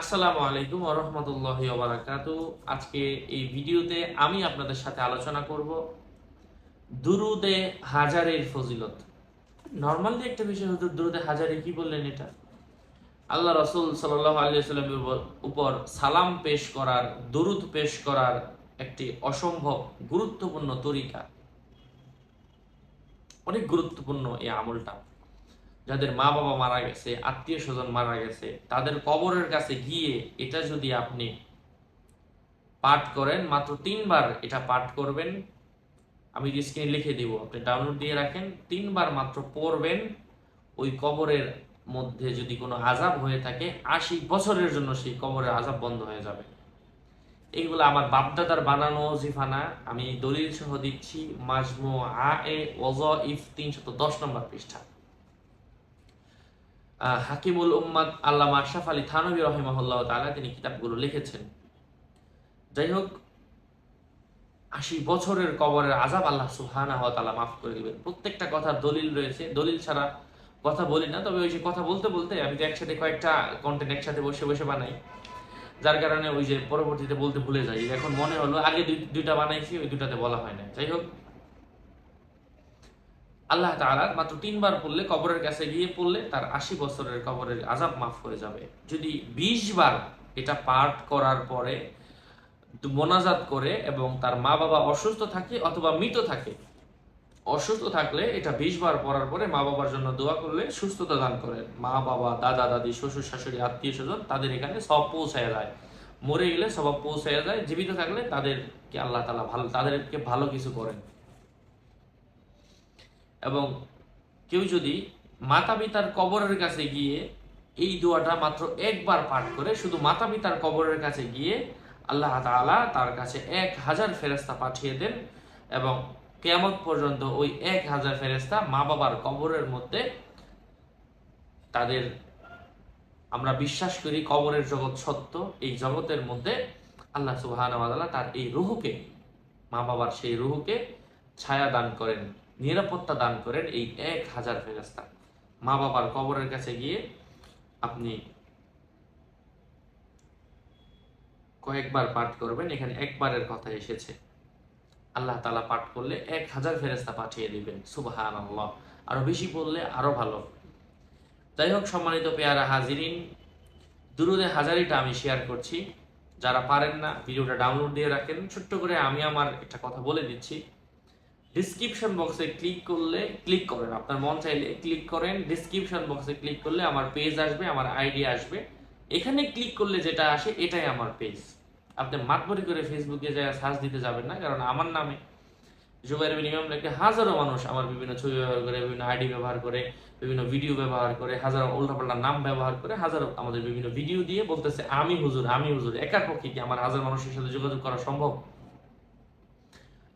আসসালামু আলাইকুম রহমতুল্লাহ বারাকাতু আজকে এই ভিডিওতে আমি আপনাদের সাথে আলোচনা করব দুরুদে হাজারের ফজিলত। নর্মালি একটা বিষয় হতো দুরুদে হাজারে কি বললেন এটা? আল্লাহ রসুল সাল্লাহ আলিয়াল্লামের উপর সালাম পেশ করার, দুরুদ পেশ করার একটি অসম্ভব গুরুত্বপূর্ণ তরিকা। অনেক গুরুত্বপূর্ণ এই আমলটা। যাদের মা বাবা মারা গেছে, আত্মীয় স্বজন মারা গেছে, তাদের কবরের কাছে গিয়ে এটা যদি আপনি পাঠ করেন, মাত্র তিনবার এটা পাঠ করবেন, আমি স্ক্রিনে লিখে দিব, আপনি ডাউনলোড দিয়ে রাখেন, তিনবার মাত্র পড়বেন, ওই কবরের মধ্যে যদি কোনো আজাব হয়ে থাকে, আশি বছরের জন্য সেই কবরের আজাব বন্ধ হয়ে যাবে। এইগুলো আমার বাপদাদার বানানো জিফানা আমি দলিল সহ দিচ্ছি, মাজমু আ এ ওজ ইফ তিনশত দশ নম্বর পৃষ্ঠা। হাকিমুল উম্মাদ আল্লামা আশরাফ আলী থানবী রহিমাহুল্লাহ তাআলা তিনি কিতাবগুলো লিখেছেন। যাই হোক আশি বছরের কবরের আজাব আল্লাহ সুবহানাহু ওয়া তাআলা মাফ করে দিবেন। প্রত্যেকটা কথা দলিল রয়েছে। দলিল ছাড়া কথা বলি না, তবে ওই যে কথা বলতে বলতে আমি তো একসাথে কয়েকটা কন্টেন্ট একসাথে বসে বসে বানাই। যার কারণে ওই যে পরবর্তীতে বলতে ভুলে যাই। এখন মনে হলো আগে দুই- দুইটা বানাইছি, ওই দুটাতে বলা হয় না। যাই হোক আল্লাহ তাআলা মাত্র তিনবার পড়লে কবরের কাছে গিয়ে পড়লে তার আশি বছরের কবরের আজাব মাফ হয়ে যাবে। যদি বিশ বার এটা পাঠ করার পরে মোনাজাত করে এবং তার মা বাবা অসুস্থ থাকে অথবা মৃত থাকে, অসুস্থ থাকলে এটা বিশ বার পড়ার পরে মা বাবার জন্য দোয়া করলে সুস্থতা দান করেন। মা বাবা দাদা, দাদি, শ্বশুর, শাশুড়ি, আত্মীয় স্বজন তাদের এখানে সব পৌঁছায় যায়। মরে গেলে সব পৌঁছায় যায়, জীবিত থাকলে তাদেরকে আল্লাহ তালা ভালো তাদেরকে ভালো কিছু করেন। এবং কেউ যদি মাতা পিতার কবরের কাছে গিয়ে এই দোয়াটা মাত্র একবার পাঠ করে শুধু মাতা পিতার কবরের কাছে গিয়ে আল্লাহ তাআলা তার কাছে এক হাজার ফেরেস্তা পাঠিয়ে দেন এবং কেয়ামত পর্যন্ত ওই এক হাজার ফেরেস্তা মা বাবার কবরের মধ্যে তাদের আমরা বিশ্বাস করি কবরের জগৎ সত্য, এই জগতের মধ্যে আল্লাহ সুবহান তার এই রুহুকে মা বাবার সেই রুহুকে ছায়া দান করেন। নিরাপত্তা দান করেন এই এক হাজার ফেরেস্তা মা বাবার কবরের কাছে গিয়ে আপনি কয়েকবার পাঠ করবেন, এখানে একবারের কথা এসেছে। আল্লাহ তালা পাঠ করলে এক হাজার ফেরেস্তা পাঠিয়ে দিবেন সুবাহান আল্লাহ আরও বেশি বললে আরও ভালো। যাই হোক, সম্মানিত পেয়ারা হাজিরিন, দুরুদে হাজারিটা আমি শেয়ার করছি। যারা পারেন না, ভিডিওটা ডাউনলোড দিয়ে রাখেন। ছোট্ট করে আমি আমার একটা কথা বলে দিচ্ছি। ডিসক্রিপশন বক্সে ক্লিক করলে ক্লিক করেন। আপনার মন চাইলে ক্লিক করেন। ডিসক্রিপশন বক্সে ক্লিক করলে আমার পেজ আসবে, আমার আইডি আসবে। এখানে ক্লিক করলে যেটা আসে, এটাই আমার পেজ আপনি মাতবরি করে ফেসবুকে যায় সার্চ দিতে যাবেন না, কারণ আমার নামে জুবাইর বিন ইমাম লেখে, হাজারো মানুষ আমার বিভিন্ন ছবি ব্যবহার করে, বিভিন্ন আইডি ব্যবহার করে, বিভিন্ন ভিডিও ব্যবহার করে, হাজারো উল্টাপাল্টা নাম ব্যবহার করে, হাজারো আমাদের বিভিন্ন ভিডিও দিয়ে বলতেছে, আমি হুজুর আমি হুজুর। একার পক্ষে কি আমার হাজার মানুষের সাথে যোগাযোগ করা সম্ভব?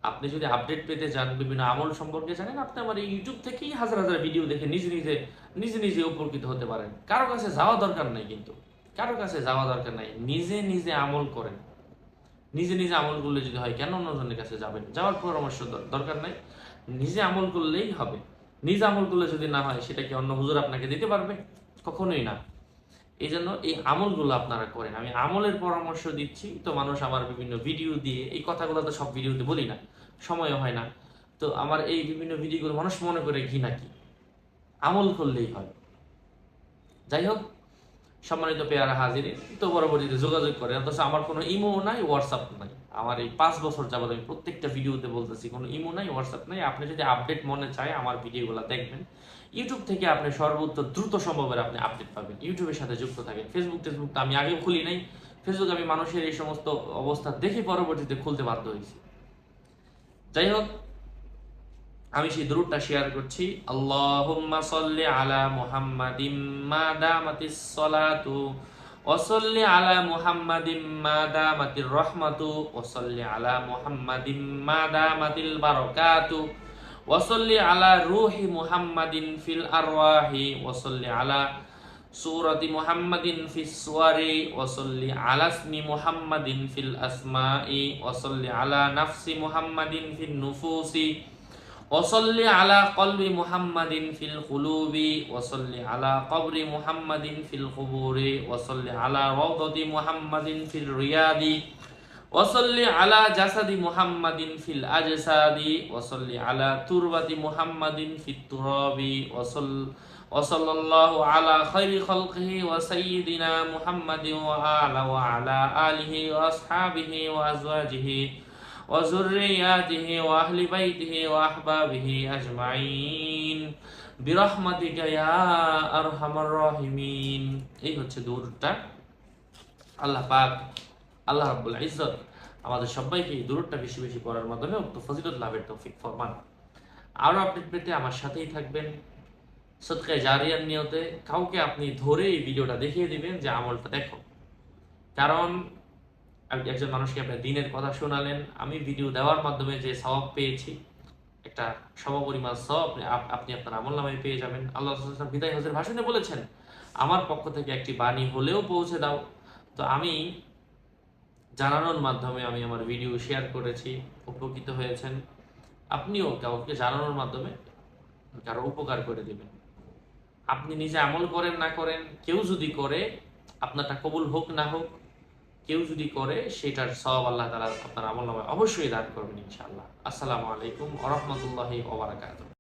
আপনি যদি আপডেট পেতে চান বিভিন্ন আমল সম্পর্কে জানেন, আপনি আমার এই ইউটিউব থেকেই হাজার হাজার ভিডিও দেখে নিজে নিজে নিজে নিজে উপকৃত হতে পারেন। কারও কাছে যাওয়া দরকার নাই কিন্তু। কারও কাছে যাওয়া দরকার নাই। নিজে নিজে আমল করেন। নিজে নিজে আমল করলে যদি হয়, কেন অন্যজনের কাছে যাবেন? যাওয়ার পরামর্শ দরকার নাই। নিজে আমল করলেই হবে। নিজে আমল করলে যদি না হয়, সেটা কি অন্য হুজুর আপনাকে দিতে পারবে? কখনোই না। এই জন্য এই আমলগুলো আপনারা করেন। আমি আমলের পরামর্শ দিচ্ছি। তো মানুষ আমার বিভিন্ন ভিডিও দিয়ে, এই কথাগুলো তো সব ভিডিওতে বলি না। সময় হয় না। তো আমার এই বিভিন্ন ভিডিওগুলো মানুষ মনে করে ঘি নাকি আমল করলেই হয়। যাই হোক, সম্মানিত পেয়ারা হাজির তো পরবর্তীতে যোগাযোগ করে। অথচ আমার কোনো ইমো নাই হোয়াটসঅ্যাপ নাই। আমার এই পাঁচ বছর যাবত আমি প্রত্যেকটা ভিডিওতে বলতেছি, কোনো ইমো নাই হোয়াটসঅ্যাপ নাই। আপনি যদি আপডেট মনে চায় আমার ভিডিওগুলো দেখবেন। ইউটিউব থেকে আপনি সর্বোচ্চ দ্রুত সম্ভবের আপনি আপডেট পাবেন। ইউটিউবের সাথে যুক্ত থাকেন। ফেসবুক টেসবুক তো আমি আগেও খুলি নাই। ফেসবুক আমি মানুষের এই সমস্ত অবস্থা দেখে পরবর্তীতে খুলতে বাধ্য হয়েছি। যাই হোক, আমি সেই দরুদটা শেয়ার করছি। আল্লাহুম্মা সাল্লি আলা মুহাম্মাদিম মা সালাতু ওয়া সাল্লি আলা মুহাম্মাদিম মা দামাতির রাহমাতু ওয়া সাল্লি আলা মুহাম্মাদিম মা দামাতিল বারাকাতু ওয়া সাল্লি আলা রূহি মুহাম্মাদিন ফিল আরওয়াহি ওয়া সাল্লি আলা সূরাতি মুহাম্মাদিন ফিস সুওয়ারি ওয়া সাল্লি আলা ইসমি মুহাম্মাদিন ফিল আসমাই ওয়া সাল্লি আলা নাফসি মুহাম্মাদিন ফিন নুফুসি وصل على قلب محمد في القلوب وصل على قبر محمد في القبور وصل على روضة محمد في الرياض وصل على جسد محمد في الأجساد وصل على تربة محمد في التراب وصل وصلى الله على خير خلقه وسيدنا محمد وعلى وعلى آله وأصحابه وأزواجه وذرياته وأهل بيته وأحبابه أجمعين برحمتك يا أرحم الراحمين এই হচ্ছে দূরটা আল্লাহ পাক আল্লাহ রাব্বুল ইজ্জত আমাদের সবাইকে এই দূরটা বেশি বেশি করার মাধ্যমে উক্ত ফজিলত লাভের তৌফিক ফরমান আরও আপডেট পেতে আমার সাথেই থাকবেন সৎকায় জারিয়ার নিয়তে কাউকে আপনি ধরে এই ভিডিওটা দেখিয়ে দিবেন যে আমলটা দেখো কারণ আপনি একজন মানুষকে আপনার দিনের কথা শোনালেন, আমি ভিডিও দেওয়ার মাধ্যমে যে সওয়াব পেয়েছি, একটা সমপরিমাণ সওয়াব আপনি আপনি আপনার আমল নামায় পেয়ে যাবেন। আল্লাহ বিদায় হজের ভাষণে বলেছেন, আমার পক্ষ থেকে একটি বাণী হলেও পৌঁছে দাও। তো আমি জানানোর মাধ্যমে আমি আমার ভিডিও শেয়ার করেছি, উপকৃত হয়েছেন। আপনিও কাউকে জানানোর মাধ্যমে কারও উপকার করে দেবেন। আপনি নিজে আমল করেন, না করেন, কেউ যদি করে, আপনারটা কবুল হোক, না হোক কেউ যদি করে, সেটার সব আল্লাহ তালা আপনার আমল অবশ্যই দান করবেন ইনশাআল্লাহ। আসসালামু আলাইকুম আ ওবরাকাত